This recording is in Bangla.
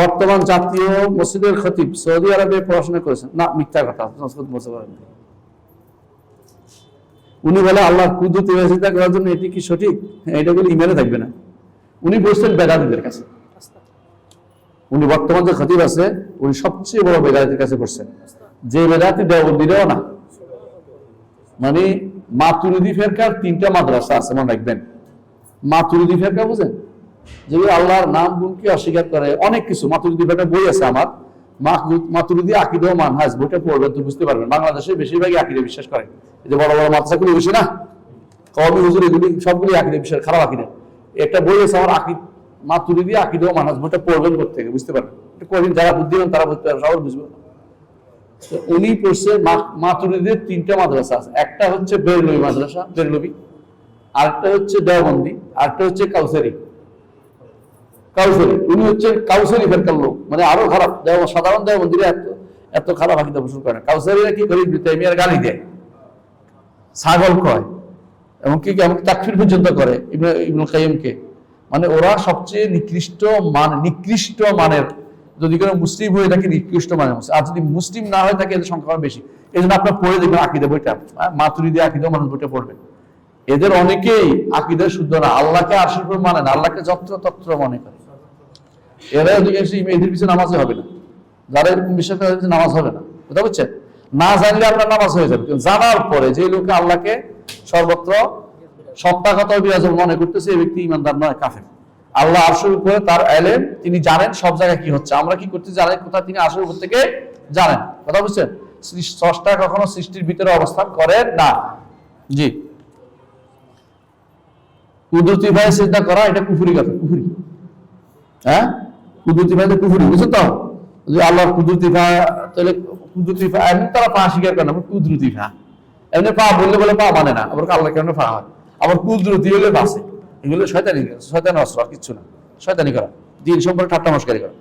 বর্তমান জাতীয় মসজিদের খতিব সৌদি আরবে পড়াশোনা করেছেন। না মিথ্যা কথা সংস্কৃত বলতে উনি বলে আল্লাহ কুদরতি চিন্তা করার জন্য এটি কি সঠিক? হ্যাঁ, এটা বলে ইমেলে থাকবে না। উনি বসছেন বেদাতিদের কাছে। উনি বর্তমান যে খতিব আছে উনি সবচেয়ে বড় বেদাতির কাছে পড়ছেন যে বেদাতি দেওবন্দিরেও না। মানে মাতুরিদি ফেরকার তিনটা মাদ্রাসা আছে মনে রাখবেন। মাতুরিদি ফেরকা বুঝেন? যেগুলো আল্লাহর নাম গুণকে অস্বীকার করে। অনেক কিছু। মাতুরিদি ফেরকা বই আছে আমার। মাতুরিদি আকিদে ও মানহাজ, বইটা পড়বেন তো বুঝতে পারবেন। বাংলাদেশে বেশিরভাগই আকিদে বিশ্বাস করে। এই যে বড় বড় মাদ্রাসাগুলো বেশি না? কবি হুজুর এগুলি সবগুলি আকিদে বিশ্বাস, খারাপ আকিদে। একটা বই আছে আমার আকিদ, মাতুরিদি আকিদে ও মানহাজ, বইটা পড়বেন থেকে বুঝতে পারবেন? এটা কদিন যারা বুদ্ধিমান তারা বুঝতে পারবে সবাই বুঝবে। উনি পড়ছে মাতুরিদের তিনটা মাদ্রাসা আছে। একটা হচ্ছে বেরলবি মাদ্রাসা, বেরলবি। আরেকটা হচ্ছে দেওবন্দি, আরেকটা হচ্ছে কাউসারি। কাউসারি উনি হচ্ছে কাউসারি ফেরকার লোক মানে আরও খারাপ দেব সাধারণ দেওবন্দিরা এত এত খারাপ আকিদা পোষণ করে না। কাউসারিরা কি করে তাইমিয়ার গালি দেয় ছাগল কয় এবং কি এমন তাকফির পর্যন্ত করে ইবনে- ইবনুল কাইমকে মানে ওরা সবচেয়ে নিকৃষ্ট মান নিকৃষ্ট মানের যদি কোনো মুসলিম হয়ে থাকে নিকৃষ্ট মানের মুসলিম। আর যদি মুসলিম না হয়ে থাকে এদের সংখ্যা বেশি। এই জন্য আপনার পড়ে দেখবেন আকিদা বইটা হ্যাঁ, দিয়ে আকিদা মানুষ বইটা পড়বেন। এদের অনেকেই আকিদা শুদ্ধ না আল্লাহকে আশীর্ব মানে না আল্লাহকে যত্র তত্র মনে করে। এরা হবে না। যারা এরকম করে নামাজ হবে না। বুঝতে পারছেন? না জানলে আপনার নামাজ হয়ে যাবে। জানার পরে যে লোকে আল্লাহকে সর্বত্র সত্তাগত বিরাজ মনে করতেছে, এই ব্যক্তি ইমানদার নয়, কাফের। আল্লাহ আরশের উপরে তার এলেন তিনি জানেন সব জায়গায় কি হচ্ছে। আমরা কি করতে জানেন কোথায় তিনি আরশের উপর থেকে জানেন? কথা বুঝছেন? স্রষ্টা কখনো সৃষ্টির ভিতরে অবস্থান করেন না। জি। কুদরতি ভাই চিন্তা করা, এটা কুফুরি কথা, কুফুরি। হ্যাঁ? কুদরতি তো কুফুরি বুঝছ তো? যে আল্লাহর কুদরতি ভা তাহলে কুদরতি ফা এমনি তারা পা স্বীকার করে না কুদরতি ভা এমনি পা বললে বলে পা মানে না, আবার আল্লাহ কেন পা হয়? আবার কুদরতি হলে বাসে এগুলো শয়তানি শয়তানি অস্ত্র কিছু কিচ্ছু না। শয়তানি করা, দিন সম্পর্কে ঠাট্টা মস্কারি করা।